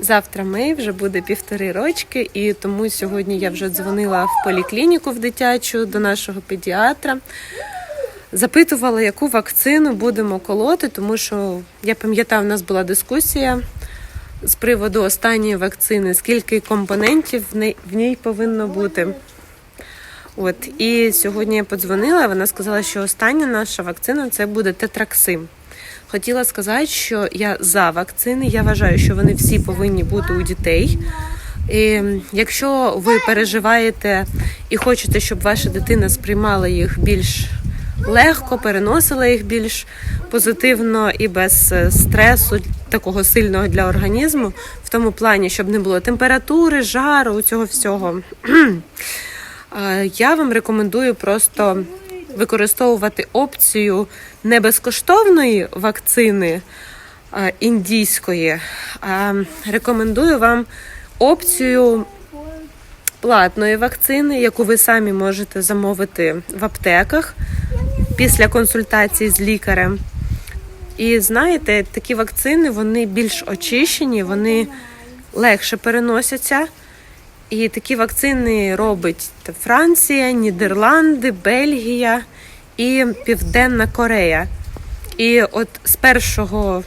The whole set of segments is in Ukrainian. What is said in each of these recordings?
Завтра Мей вже буде півтори рочки, і тому сьогодні я вже дзвонила в поліклініку в дитячу до нашого педіатра. Запитувала, яку вакцину будемо колоти, тому що я пам'ятаю, у нас була дискусія з приводу останньої вакцини, скільки компонентів в ній, повинно бути. От і сьогодні я подзвонила. Вона сказала, що остання наша вакцина це буде тетраксим. Хотіла сказати, що я за вакцини. Я вважаю, що вони всі повинні бути у дітей. І якщо ви переживаєте і хочете, щоб ваша дитина сприймала їх більш легко, переносила їх більш позитивно і без е, стресу, такого сильного для організму, в тому плані, щоб не було температури, жару, цього всього. Е, Я вам рекомендую просто використовувати опцію не безкоштовної вакцини е, індійської, а рекомендую вам опцію платної вакцини, яку ви самі можете замовити в аптеках після консультації з лікарем. І знаєте, такі вакцини вони більш очищені, вони легше переносяться. І такі вакцини робить Франція, Нідерланди, Бельгія і Південна Корея. І от з першого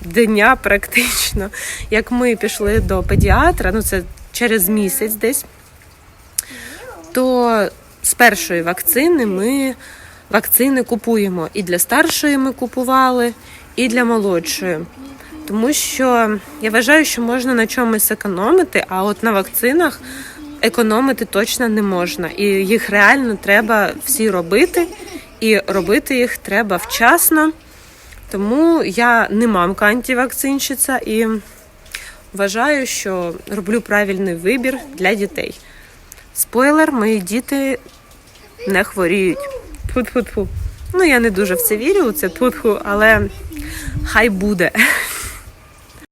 дня, практично, як ми пішли до педіатра, ну це через місяць десь, то з першої вакцини ми вакцини купуємо. І для старшої ми купували, і для молодшої. Тому що я вважаю, що можна на чомусь економити, а от на вакцинах економити точно не можна. І їх реально треба всі робити, і робити їх треба вчасно. Тому я не мамка антивакцинщиця і вважаю, що роблю правильний вибір для дітей. Спойлер, мої діти не хворіють. Тьфу-тьфу-тьфу. Ну, я не дуже в це вірю, у це тьфу-тьфу, але хай буде.